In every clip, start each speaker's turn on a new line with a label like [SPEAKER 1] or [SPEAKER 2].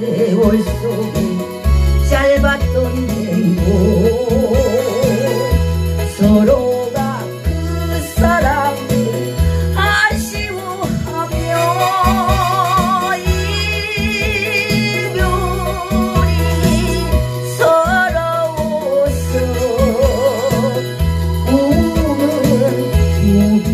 [SPEAKER 1] 세월 속에 짧았던 행복. 서로가 그 사랑을 아쉬워하며 이별이 서러워서 우는 우는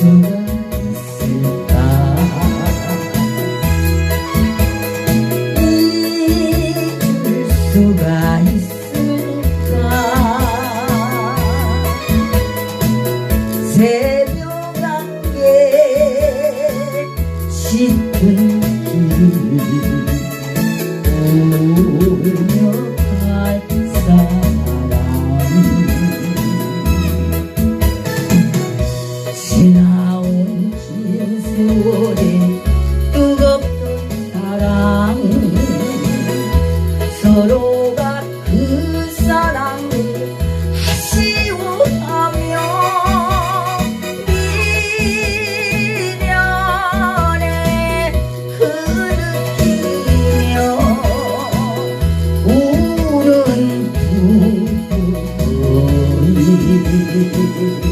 [SPEAKER 1] 수가 있을까 잊을 수가 있을까 새벽 안개 짙은 길 오면 Música